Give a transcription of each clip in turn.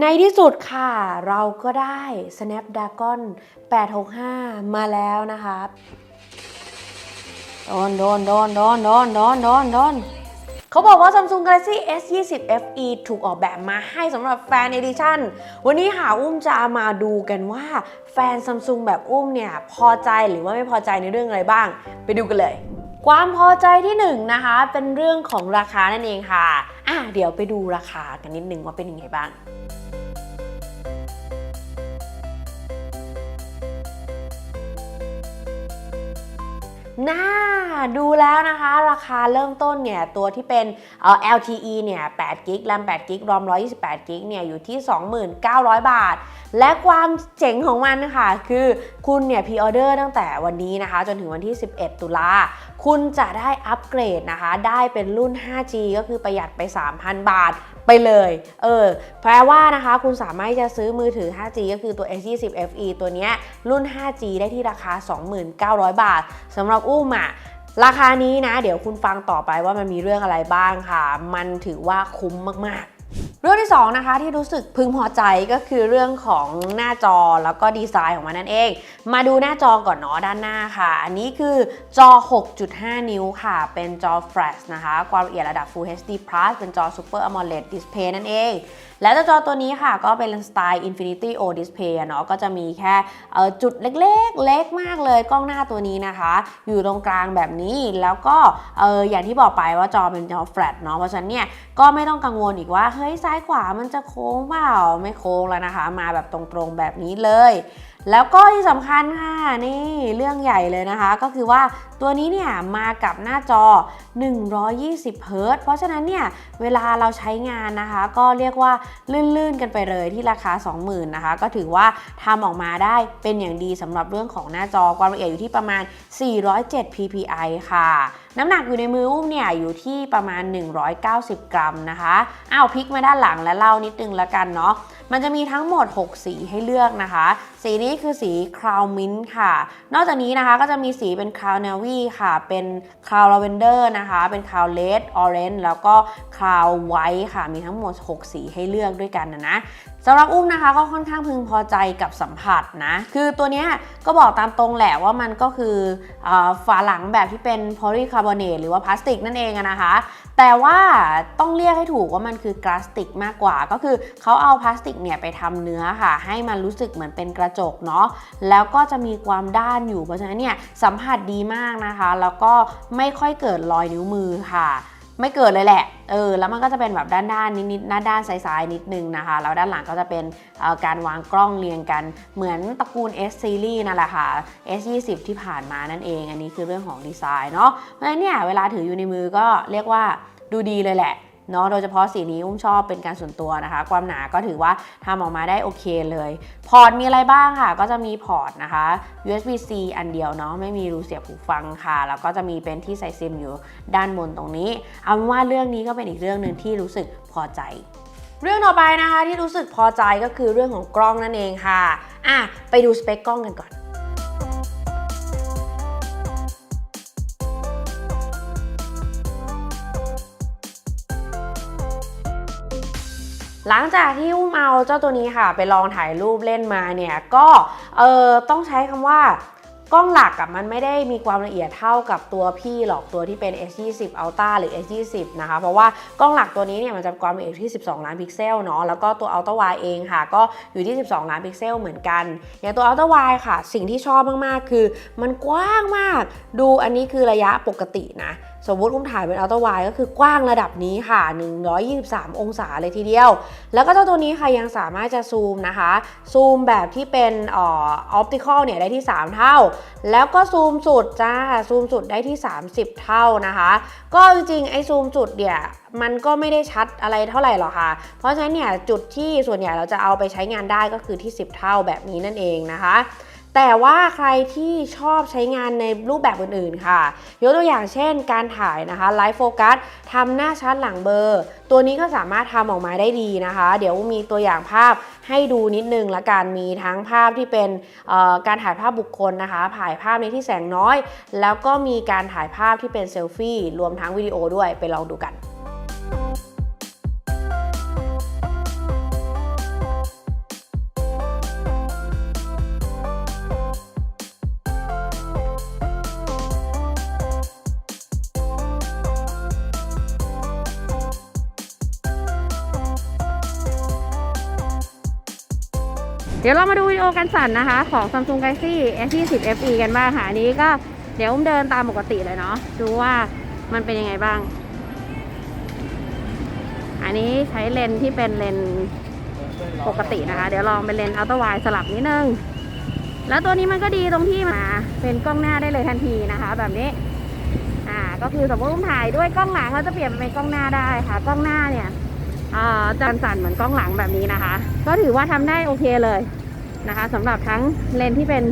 ในที่สุดค่ะ เราก็ได้ Snapdragon 865 มาแล้วนะคะโดนโดนโดนโดนโดนโดนโดนโดนเขาบอกว่า Samsung Galaxy S20 FE ถูกออกแบบมาให้สำหรับแฟน Edition วันนี้หาอุ้มจะมาดูกันว่าแฟน Samsung แบบอุ้มเนี่ย พอใจหรือว่าไม่พอใจในเรื่องอะไรบ้าง ไปดูกันเลย ความพอใจที่หนึ่งนะคะ เป็นเรื่องของราคานั่นเองค่ะอะ เดี๋ยวไปดูราคากันนิดนึงว่าเป็นยังไงบ้าง น่าดูแล้วนะคะ ราคาเริ่มต้นเนี่ย ตัวที่เป็นเอ่อ LTE เนี่ย8กิกแรม8กิกรอม128กิกเนี่ย อยู่ที่ 29,000 บาท และความเจ๋งของมันนะคะคือคุณเนี่ยพ r ออเดอร์ตั้งแต่วันนี้นะคะ จนถึงวันที่ 11 ตุลาคุณจะได้อัปเกรดนะคะ ได้เป็นรุ่น 5G ก็คือประหยัดไป 3,000 บาท ไปเลย เออแปลว่านะคะ คุณสามารถจะซื้อมือถือ 5G ก็คือตัว S20 FE ตัวนี้รุ่น 5G ได้ที่ราคา 2,900 บาทสำหรับอุ้มอะราคานี้นะ เดี๋ยวคุณฟังต่อไปว่ามันมีเรื่องอะไรบ้างค่ะ มันถือว่าคุ้มมากๆ เรื่องที่2นะคะที่รู้สึกพึงพอใจก็คือเรื่องของหน้าจอแล้วก็ดีไซน์ของมันนั่นเอง มาดูหน้าจอก่อนเนาะด้านหน้าค่ะ อันนี้คือจอ 6.5 นิ้วค่ะ เป็นจอ Flash นะคะ ความละเอียดระดับ Full HD Plus เป็นจอ Super AMOLED Display นั่นเอง และเจ้าจอตัวนี้ค่ะก็เป็นสไตล์ Infinity O Display เนาะก็จะมีแค่จุดเล็กๆ เล็กมากเลยกล้องหน้าตัวนี้นะคะ อยู่ตรงกลางแบบนี้แล้วก็อย่างที่บอกไปว่าจอเป็นจอ flat เนาะเพราะฉะนั้นเนี่ยก็ไม่ต้องกังวลอีกว่าเฮ้ยซ้ายขวามันจะโค้งเปล่าไม่โค้งแล้วนะคะ มาแบบตรงๆแบบนี้เลย แล้วก็ที่สำคัญค่ะ นี่เรื่องใหญ่เลยนะคะ ก็คือว่าตัวนี้เนี่ยมากับหน้าจอ 120เฮิรต์เพราะฉะนั้นเนี่ยเวลาเราใช้งานนะคะ ก็เรียกว่าลื่นๆกันไปเลยที่ราคา 20,000นะคะ ก็ถือว่าทำออกมาได้เป็นอย่างดีสำหรับเรื่องของหน้าจอความละเอียดอยู่ที่ประมาณ 407 ppi ค่ะ น้ำหนักอยู่ในมืออุ้มเนี่ยอยู่ที่ประมาณ 190 กรัมนะคะอ้าวพลิกมาด้านหลังและเล่านิดนึงแล้วกันเนาะมันจะมีทั้งหมด 6 สีให้เลือกนะคะ สีนี้คือสี Crown Mint ค่ะ นอกจากนี้นะคะก็จะมีสีเป็น Crown Navy ค่ะ เป็น Crown Lavender นะคะ เป็น Crown Red Orange แล้วก็ Crown White ค่ะ มีทั้งหมด 6 สีให้เลือกด้วยกันนะนะสำหรับอุ้มนะคะก็ค่อนข้างพึงพอใจกับสัมผัสนะ คือตัวเนี้ยก็บอกตามตรงแหละว่ามันก็คือเออฝาหลังแบบที่เป็นโพลีคาร์บอเนตหรือว่าพลาสติกนั่นเองนะคะ แต่ว่าต้องเรียกให้ถูกว่ามันคือกลาสติกมากกว่า ก็คือเขาเอาพลาสติกเนี่ยไปทำเนื้อค่ะ ให้มันรู้สึกเหมือนเป็นกระจกเนาะแล้วก็จะมีความด้านอยู่เพราะฉะนั้นเนี่ยสัมผัสดีมากนะคะ แล้วก็ไม่ค่อยเกิดรอยนิ้วมือค่ะ ไม่เกิดเลยแหละ เออ แล้วมันก็จะเป็นแบบด้านๆนิดๆหน้าด้านซ้ายๆนิดนึงนะคะ แล้วด้านหลังก็จะเป็นออการวางกล้องเรียงกัน เหมือนตระกูล S series นั่นแหละค่ะ S20 ที่ผ่านมานั่นเอง อันนี้คือเรื่องของดีไซน์เนาะ เพราะฉะนั้นเนี่ยเวลาถืออยู่ในมือก็เรียกว่าดูดีเลยแหละ เนาะโดยเฉพาะสีนี้อุ้มชอบเป็นการส่วนตัวนะคะ ความหนาก็ถือว่าทำออกมาได้โอเคเลย พอร์ตมีอะไรบ้างค่ะ ก็จะมีพอร์ตนะคะ USB-C อันเดียวเนาะไม่มีรูเสียบหูฟังค่ะ แล้วก็จะมีเป็นที่ใส่ซิมอยู่ด้านบนตรงนี้ เอาเป็นว่าเรื่องนี้ก็เป็นอีกเรื่องหนึ่งที่รู้สึกพอใจ เรื่องต่อไปนะคะที่รู้สึกพอใจก็คือเรื่องของกล้องนั่นเองค่ะอะไปดูสเปคกล้องกันก่อน หลังจากที่อุ้มเอาเจ้าตัวนี้ค่ะ ไปลองถ่ายรูปเล่นมาเนี่ย ก็เออต้องใช้คำว่ากล้องหลักอะมันไม่ได้มีความละเอียดเท่ากับตัวพี่หรอกตัวที่เป็น S20 Ultra หรือ S20 นะคะ เพราะว่ากล้องหลักตัวนี้เนี่ยมันจะความละเอียดที่ 12 ล้านพิกเซลเนาะแล้วก็ตัว Ultra Wide เองค่ะ ก็อยู่ที่ 12 ล้านพิกเซลเหมือนกัน อย่างตัว Ultra Wide ค่ะ สิ่งที่ชอบมาก ๆ คือ มันกว้างมาก ดูอันนี้คือระยะปกตินะ สมมติอุ้มถ่ายเป็นอัลตร้าไวก็คือกว้างระดับนี้ค่ะ 123 องศาเลยทีเดียว แล้วก็เจ้าตัวนี้ค่ะยังสามารถจะซูมนะคะ ซูมแบบที่เป็นออปติคอลเนี่ยได้ที่ 3 เท่า แล้วก็ซูมสุดจ้า ซูมสุดได้ที่ 30 เท่านะคะ ก็จริงๆ ไอ้ซูมสุดเนี่ยมันก็ไม่ได้ชัดอะไรเท่าไหร่หรอกค่ะ เพราะฉะนั้นเนี่ยจุดที่ส่วนใหญ่เราจะเอาไปใช้งานได้ก็คือที่ 10 เท่าแบบนี้นั่นเองนะคะ แต่ว่าใครที่ชอบใช้งานในรูปแบบอื่นๆค่ะ ยกตัวอย่างเช่น การถ่ายนะคะไลฟ์โฟกัสทำหน้าชัดหลังเบอร์ ตัวนี้ก็สามารถทำออกมาได้ดีนะคะ เดี๋ยวมีตัวอย่างภาพให้ดูนิดนึงละกันมีทั้งภาพที่เป็นการถ่ายภาพบุคคลนะคะถ่ายภาพในที่แสงน้อย แล้วก็มีการถ่ายภาพที่เป็นเซลฟี่รวมทั้งวิดีโอด้วยไปลองดูกัน ดี๋ยวเรามาดูวิดีโอการสั่นนะคะ ของ Samsung Galaxy S20 FE กันบ้างค่ะอันนี้ก็เดี๋ยวอุ้มเดินตามปกติเลยเนาะดูว่ามันเป็นยังไงบ้าง อันนี้ใช้เลนส์ที่เป็นเลนส์ปกตินะคะ เดี๋ยวลองเป็นเลนส์อัลตร้าไวสลับนิดนึง แล้วตัวนี้มันก็ดีตรงที่มาเป็นกล้องหน้าได้เลยทันทีนะคะ แบบนี้ อ่าก็คือสมมติอุ้มถ่ายด้วยกล้องหลังเราจะเปลี่ยนเป็นกล้องหน้าได้ค่ะ กล้องหน้าเนี่ยอ่าจะสั่นเหมือนกล้องหลังแบบนี้นะคะ ก็ถือว่าทำได้โอเคเลย นะคะสำหรับทั้งเลนที่เป็น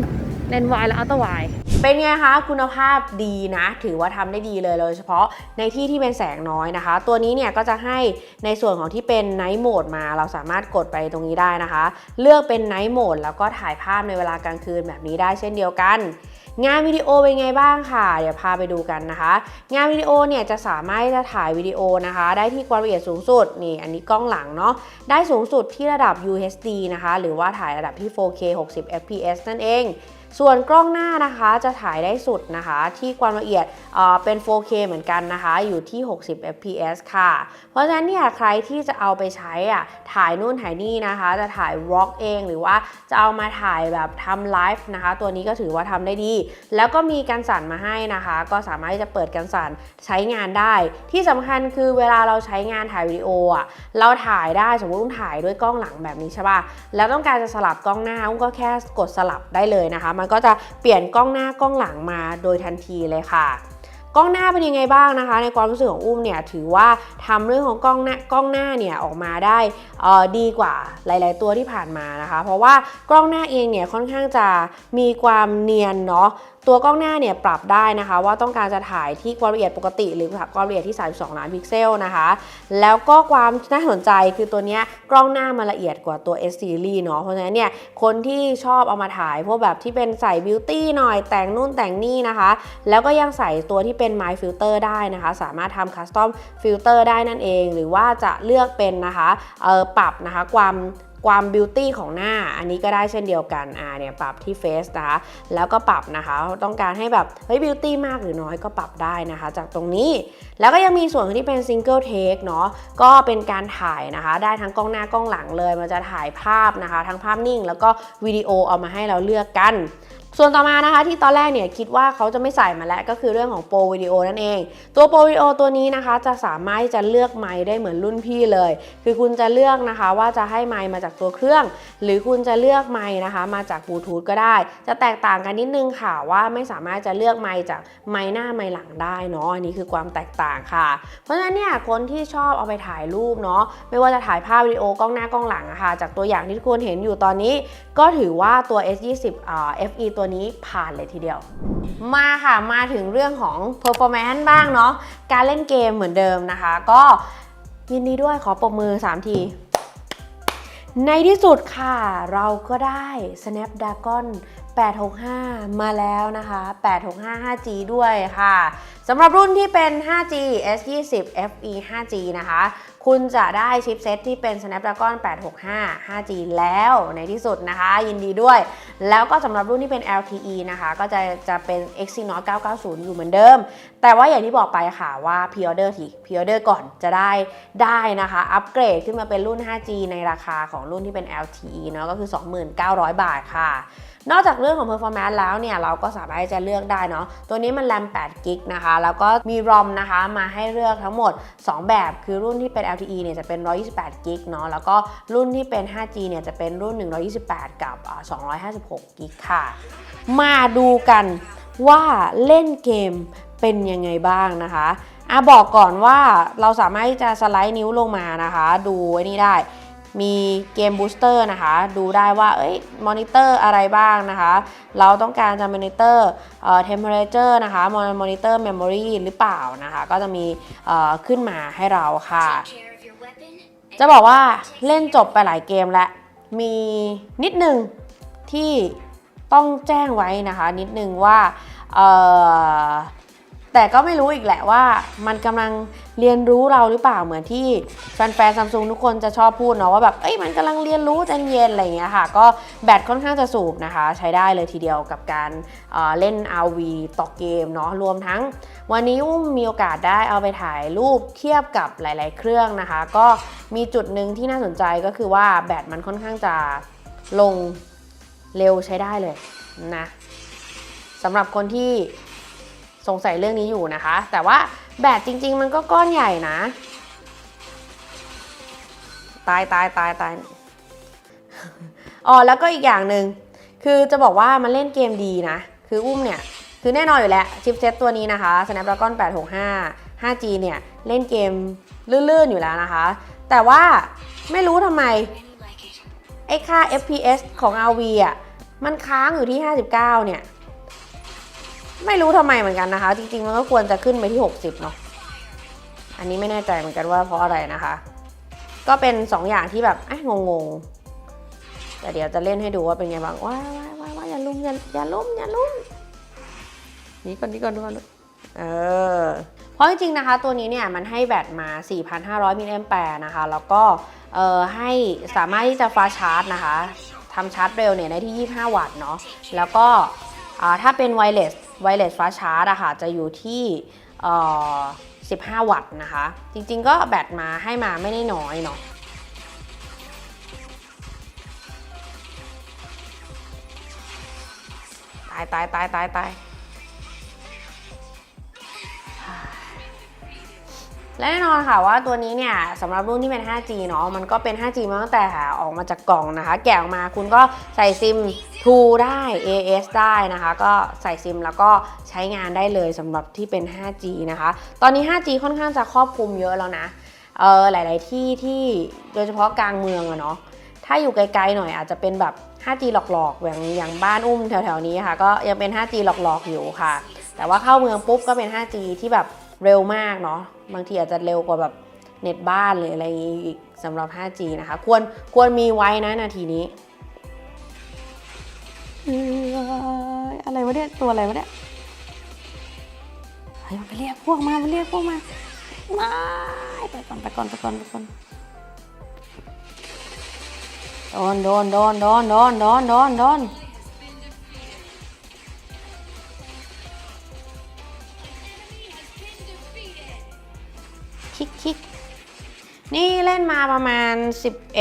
เลนวายและอัลตวาย เป็นไงคะคุณภาพดีนะ ถือว่าทำได้ดีเลยโดยเฉพาะในที่ที่เป็นแสงน้อยนะคะ ตัวนี้เนี่ยก็จะให้ในส่วนของที่เป็นไนท์โหมดมา เราสามารถกดไปตรงนี้ได้นะคะ เลือกเป็นไนท์โหมดแล้วก็ถ่ายภาพในเวลากลางคืนแบบนี้ได้เช่นเดียวกัน งานวิดีโอเป็นไงบ้างค่ะ เดี๋ยวพาไปดูกันนะคะ งานวิดีโอเนี่ยจะสามารถจะถ่ายวิดีโอนะคะ ได้ที่ความละเอียดสูงสุดนี่อันนี้กล้องหลังเนาะได้สูงสุดที่ระดับ UHD นะคะ หรือว่าถ่ายระดับที่ 4K 60 fps นั่นเอง ส่วนกล้องหน้านะคะจะถ่ายได้สุดนะคะ ที่ความละเอียดเเป็น 4K เหมือนกันนะคะ อยู่ที่ 60 fps ค่ะ เพราะฉะนั้นเนี่ยใครที่จะเอาไปใช้อะถ่ายนู่นถ่ายนี่นะคะ จะถ่ายวอล์กเองหรือว่าจะเอามาถ่ายแบบทำไลฟ์นะคะ ตัวนี้ก็ถือว่าทำได้ดี แล้วก็มีการสั่นมาให้นะคะ ก็สามารถที่จะเปิดการสั่นใช้งานได้ ที่สำคัญคือเวลาเราใช้งานถ่ายวิดีโออะเราถ่ายได้สมมติอุ้มถ่ายด้วยกล้องหลังแบบนี้ใช่ป่ะแล้วต้องการจะสลับกล้องหน้าก็แค่กดสลับได้เลยนะคะมันก็จะเปลี่ยนกล้องหน้ากล้องหลังมาโดยทันทีเลยค่ะกล้องหน้าเป็นยังไงบ้างนะคะ ในความรู้สึกของอุ้มเนี่ยถือว่าทำเรื่องของกล้องหน้ากล้องหน้าเนี่ยออกมาได้ออดีกว่าหลาย ๆ ตัวที่ผ่านมานะคะ เพราะว่ากล้องหน้าเองเนี่ยค่อนข้างจะมีความเนียนเนาะ ตัวกล้องหน้าเนี่ยปรับได้นะคะว่าต้องการจะถ่ายที่ความละเอียดปกติ หรือความละเอียดที่ 32 ล้านพิกเซลนะคะ แล้วก็ความน่าสนใจคือตัวนี้กล้องหน้ามันละเอียดกว่าตัว S series เนาะเพราะฉะนั้นเนี่ยคนที่ชอบเอามาถ่ายพวกแบบที่เป็นใส่บิวตี้หน่อยแต่งนู่นแต่งนี่นะคะ แล้วก็ยังใส่ตัวที่เป็น My Filter ได้นะคะ สามารถทำ Custom Filter ได้นั่นเอง หรือว่าจะเลือกเป็นนะคะเออปรับนะคะความ ความบิวตี้ของหน้าอันนี้ก็ได้เช่นเดียวกันอ่าเนี่ยปรับที่เฟซนะคะแล้วก็ปรับนะคะต้องการให้แบบเฮ้ยบิวตี้มากหรือน้อยก็ปรับได้นะคะ จากตรงนี้แล้วก็ยังมีส่วนที่เป็นซิงเกิลเทคเนาะก็เป็นการถ่ายนะคะ ได้ทั้งกล้องหน้ากล้องหลังเลย มันจะถ่ายภาพนะคะ ทั้งภาพนิ่ง แล้วก็วิดีโอเอามาให้เราเลือกกัน ส่วนต่อมานะคะที่ตอนแรกเนี่ยคิดว่าเขาจะไม่ใส่มาแล้วก็คือเรื่องของโปรวิดีโอนั่นเอง ตัวโปรวิดีโอตัวนี้นะคะจะสามารถที่จะเลือกไมค์ได้เหมือนรุ่นพี่เลย คือคุณจะเลือกนะคะว่าจะให้ไมค์มาจากตัวเครื่อง หรือคุณจะเลือกไมค์นะคะมาจากบลูทูธก็ได้ จะแตกต่างกันนิดนึงค่ะว่าไม่สามารถจะเลือกไมค์จากไมค์หน้าไมค์หลังได้เนาะอันนี้คือความแตกต่างค่ะ เพราะฉะนั้นเนี่ยคนที่ชอบเอาไปถ่ายรูปเนาะไม่ว่าจะถ่ายภาพวิดีโอกล้องหน้ากล้องหลังอะค่ะจากตัวอย่างที่ทุกคนเห็นอยู่ตอนนี้ ก็ถือว่าตัว S20 อ่า FE ตัวนี้ผ่านเลยทีเดียว มาค่ะมาถึงเรื่องของ performance บ้างเนาะการเล่นเกมเหมือนเดิมนะคะ ก็ยินดีด้วยขอปรบมือ 3 ทีในที่สุดค่ะเราก็ได้ Snapdragon 865 มาแล้วนะคะ 865 5G ด้วยค่ะสำหรับรุ่นที่เป็น 5G S20 FE 5G นะคะ คุณจะได้ชิปเซตที่เป็น Snapdragon 865 5G แล้วในที่สุดนะคะ ยินดีด้วย แล้วก็สำหรับรุ่นที่เป็น LTE นะคะ ก็จะจะเป็น Exynos 990 อยู่เหมือนเดิม แต่ว่าอย่างที่บอกไปค่ะว่า p ีออเดอร์ที p ีออเดอร์ก่อนจะได้ได้นะคะ อัปเกรดขึ้นมาเป็นรุ่น 5G ในราคาของรุ่นที่เป็น LTE เนาะก็คือ 29,000 บาทค่ะนอกจากเรื่องของ performance แล้วเนี่ย เราก็สามารถจะเลือกได้เนาะ ตัวนี้มัน RAM 8 g b นะคะ แล้วก็มี ROM นะคะ มาให้เลือกทั้งหมด 2 แบบ คือรุ่นที่เป็น LTE เนี่ยจะเป็น 128 g b เนาะ แล้วก็รุ่นที่เป็น 5G เนี่ยจะเป็นรุ่น 128 กับ 256 g b ค่ะ มาดูกันว่าเล่นเกมเป็นยังไงบ้างนะคะอะบอกก่อนว่าเราสามารถที่จะสไลด์นิ้วลงมานะคะ ดูไอ้นี่ได้ มีเกมบูสเตอร์นะคะ ดูได้ว่า เอ้ย มอนิเตอร์อะไรบ้างนะคะ เราต้องการจะมอนิเตอร์เอ่อ temperature นะคะ มอนิเตอร์ memory หรือเปล่านะคะ ก็จะมีเอ่อขึ้นมาให้เราค่ะ จะบอกว่าเล่นจบไปหลายเกมแล้ว มีนิดหนึ่งที่ต้องแจ้งไว้นะคะ นิดนึงว่าเอ่อแต่ก็ไม่รู้อีกแหละว่ามันกำลัง เรียนรู้เราหรือเปล่าเหมือนที่แฟนๆซัมซุงทุกคนจะชอบพูดเนาะว่าแบบเอ้ยมันกำลังเรียนรู้ใจเย็นอะไรอย่างเงี้ยค่ะ ก็แบตค่อนข้างจะสูบนะคะ ใช้ได้เลยทีเดียวกับการเอ่อเล่น RV ต่อเกมเนาะรวมทั้ง วันนี้อุ้มมีโอกาสได้เอาไปถ่ายรูปเทียบกับหลาย ๆ เครื่องนะคะ ก็มีจุดหนึ่งที่น่าสนใจก็คือว่าแบตมันค่อนข้างจะลงเร็วใช้ได้เลยนะสำหรับคนที่สงสัยเรื่องนี้อยู่นะคะ แต่ว่า แบตจริง ๆ มันก็ก้อนใหญ่นะ ตายตายตายตายอ๋อแล้วก็อีกอย่างหนึ่งคือจะบอกว่ามันเล่นเกมดีนะ คืออุ้มเนี่ย คือแน่นอนอยู่แล้วชิปเซตตัวนี้นะคะ Snapdragon 865 5G เนี่ยเล่นเกมลื่นๆอยู่แล้วนะคะ แต่ว่าไม่รู้ทำไมไอ้ค่า FPS ของ RV อะ มันค้างอยู่ที่ 59 เนี่ย ไม่รู้ทำไมเหมือนกันนะคะ จริงๆ มันก็ควรจะขึ้นไปที่ 60 เนาะอันนี้ไม่แน่ใจเหมือนกันว่าเพราะอะไรนะคะ ก็เป็น 2 อย่างที่แบบงงๆแต่เดี๋ยวจะเล่นให้ดูว่าเป็นไงบ้างว้ายว้ายว้าวอย่าลุ่มอย่าอย่าลุ่มอย่าลุ่มนี่ก่อนนี่ก่อนนี่ก่อนเออเพราะจริงๆนะคะ ตัวนี้เนี่ยมันให้แบตมา 4,500 มิลลิแอมแปร์นะคะ แล้วก็เอ่อให้สามารถที่จะฟาชาร์จนะคะทำชาร์จเร็วเนี่ยได้ที่ 25 วัตต์เนาะแล้วก็อ่าถ้าเป็นไวเลส ไวเลสฟ้าชาร์จอะค่ะจะอยู่ที่15 วัตต์นะคะ จริงๆก็แบตมาให้มาไม่ได้น้อยเนาะตายตายตายตายตาย และแน่นอนค่ะว่าตัวนี้เนี่ยสำหรับรุ่นที่เป็น 5G เนาะมันก็เป็น 5G มาตั้งแต่ออกมาจากกล่องนะคะ แกะออกมาคุณก็ใส่ซิม True ได้ AS ได้นะคะ ก็ใส่ซิมแล้วก็ใช้งานได้เลยสำหรับที่เป็น 5G นะคะ ตอนนี้ 5G ค่อนข้างจะครอบคลุมเยอะแล้วนะเออหลาย ๆ ที่ที่โดยเฉพาะกลางเมืองอะเนาะถ้าอยู่ไกล ๆ หน่อยอาจจะเป็นแบบ 5G หลอก ๆ อย่างอย่างบ้านอุ้มแถว ๆ นี้ค่ะ ก็ยังเป็น 5G หลอก ๆ อยู่ค่ะ แต่ว่าเข้าเมืองปุ๊บก็เป็น 5G ที่แบบ เร็วมากเนาะบางทีอาจจะเร็วกว่าแบบเน็ตบ้านหรืออะไรอย่างงี้อีกสำหรับ 5G นะคะ ควรควรมีไว้นะนาทีนี้ อะไรวะเนี่ย ตัวอะไรวะเนี่ยเฮ้ยมันไปเรียกพวกมา มันเรียกพวกมาม่ไปก่อนไปก่อนไปก่อนไปก่อนโดนโดนโดนโดนโดนโดนโดน นี่เล่นมาประมาณ 11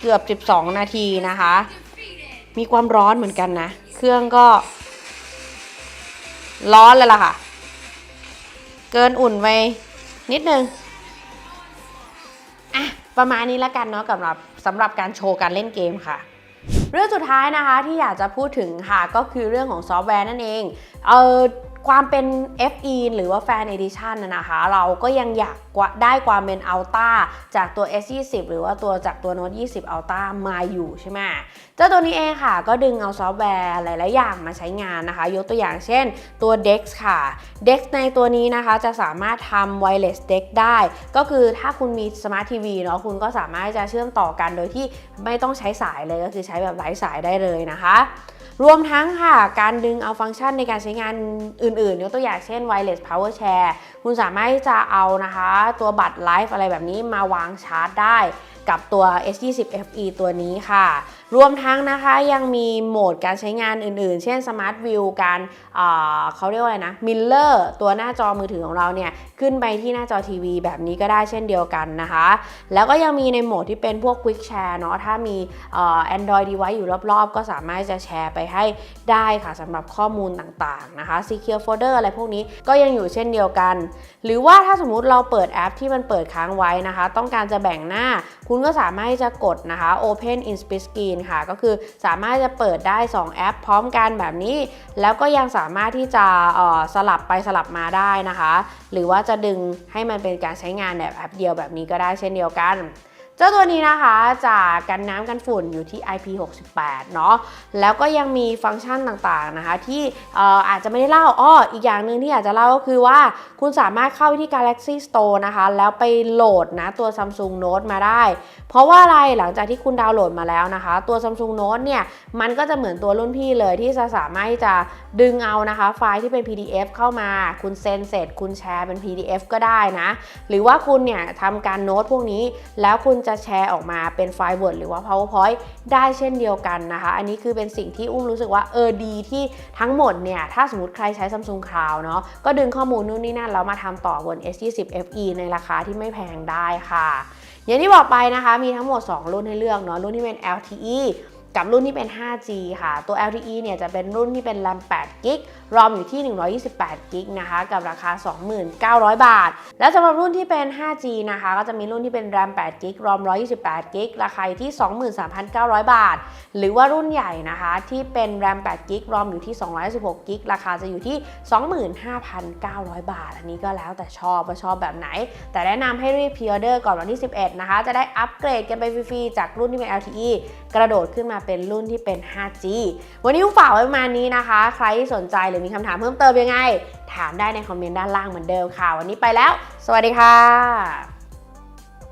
เกือบ 12 นาทีนะคะ มีความร้อนเหมือนกันนะ เครื่องก็ ร้อนเลยล่ะค่ะ เกินอุ่นไปนิดนึงอะประมาณนี้แล้วกันเนาะสำหรับสำหรับการโชว์การเล่นเกมค่ะเรื่องสุดท้ายนะคะที่อยากจะพูดถึงค่ะก็คือเรื่องของซอฟต์แวร์นั่นเอง เออ ความเป็น FE หรือว่า Fan Edition นะนะคะ เราก็ยังอยากได้ความเป็น Ultra จากตัว S20 หรือว่าตัวจากตัว Note 20 Ultra มาอยู่ใช่ไหมเจ้าตัวนี้เองค่ะ ก็ดึงเอาซอฟต์แวร์หลาย ๆ อย่างมาใช้งานนะคะ ยกตัวอย่างเช่นตัว Dex ค่ะ Dex ในตัวนี้นะคะจะสามารถทำ Wireless Dex ได้ ก็คือถ้าคุณมี Smart TV เนาะคุณก็สามารถจะเชื่อมต่อกันโดยที่ไม่ต้องใช้สายเลยก็คือใช้แบบไร้สายได้เลยนะคะ รวมทั้งค่ะ การดึงเอาฟังก์ชันในการใช้งานอื่นๆ ยกตัวอย่างเช่น wireless power share คุณสามารถที่จะเอานะคะ ตัวบัตรไลฟ์อะไรแบบนี้มาวางชาร์จได้กับตัว S20 FE ตัวนี้ค่ะรวมทั้งนะคะยังมีโหมดการใช้งานอื่นๆ เช่น Smart View การเอ่อเขาเรียกว่าอะไรนะ Miller ตัวหน้าจอมือถือของเราเนี่ย ขึ้นไปที่หน้าจอทีวีแบบนี้ก็ได้เช่นเดียวกันนะคะ แล้วก็ยังมีในโหมดที่เป็นพวก Quick Share เนาะถ้ามีเอ่อ Android device อยู่รอบๆ ก็สามารถจะแชร์ไปให้ได้ค่ะสำหรับข้อมูลต่างๆนะคะ Secure Folder อะไรพวกนี้ก็ยังอยู่เช่นเดียวกัน หรือว่าถ้าสมมุติเราเปิดแอปที่มันเปิดค้างไว้นะคะ ต้องการจะแบ่งหน้า คุณก็สามารถที่จะกดนะคะ Open in Split Screen ค่ะ ก็คือสามารถจะเปิดได้ 2 แอป พร้อมกันแบบนี้ แล้วก็ยังสามารถที่จะสลับไปสลับมาได้นะคะ หรือว่าจะดึงให้มันเป็นการใช้งานแบบแอปเดียวแบบนี้ก็ได้เช่นเดียวกัน เจ้าตัวนี้นะคะจะกันน้ำกันฝุ่นอยู่ที่ IP68 เนาะแล้วก็ยังมีฟังก์ชันต่างๆนะคะ ที่อ่อาจจะไม่ได้เล่าอ้ออีกอย่างหนึ่งที่อยากจะเล่าก็คือว่าคุณสามารถเข้าที่ Galaxy Store นะคะ แล้วไปโหลดนะตัว Samsung Note มาได้ เพราะว่าอะไรหลังจากที่คุณดาวน์โหลดมาแล้วนะคะ ตัว Samsung Note เนี่ย มันก็จะเหมือนตัวรุ่นพี่เลยที่จะสามารถจะดึงเอานะคะ ไฟล์ที่เป็น PDF เข้ามา คุณเซ็นเสร็จ คุณแชร์เป็น PDF ก็ได้นะ หรือว่าคุณเนี่ยทำการโน้ตพวกนี้แล้วคุณจะแชร์ออกมาเป็นไฟล์ Word หรือว่า PowerPoint ได้เช่นเดียวกันนะคะ อันนี้คือเป็นสิ่งที่อุ้มรู้สึกว่าเออดีที่ทั้งหมดเนี่ย ถ้าสมมติใครใช้ Samsung Cloud เนาะก็ดึงข้อมูลนู่นนี่นั่นแล้วมาทำต่อบน S20 FE ในราคาที่ไม่แพงได้ค่ะ อย่างที่บอกไปนะคะ มีทั้งหมด 2 รุ่นให้เลือกเนาะรุ่นที่เป็น LTE กับรุ่นที่เป็น 5G ค่ะ ตัว LTE เนี่ยจะเป็นรุ่นที่เป็น RAM 8 g b ROM อยู่ที่ 128 g b นะคะกับราคา 29,000บาท แล้วสำหรับรุ่นที่เป็น 5G นะคะก็จะมีรุ่นที่เป็น RAM 8 g b ROM 128 g b ราคาอยู่ที่ 23,900 บาท หรือว่ารุ่นใหญ่นะคะที่เป็น RAM 8 g b ROM อยู่ที่216 g b ราคาจะอยู่ที่ 25,900 บาท อันนี้ก็แล้วแต่ชอบว่าชอบแบบไหน แต่แนะนำให้รีบพ r ออเดอร์ก่อนวันที่ 11 นะคะ จะได้อัปเกรดกันไปฟรีๆจากรุ่นที่เป็น LTE กระโดดขึ้นมาเป็นรุ่นที่เป็น 5G วันนี้ฝากไว้ประมาณนี้นะคะ ใครที่สนใจหรือมีคำถามเพิ่มเติมยังไง ถามได้ในคอมเมนต์ด้านล่างเหมือนเดิมค่ะ วันนี้ไปแล้ว สวัสดีค่ะ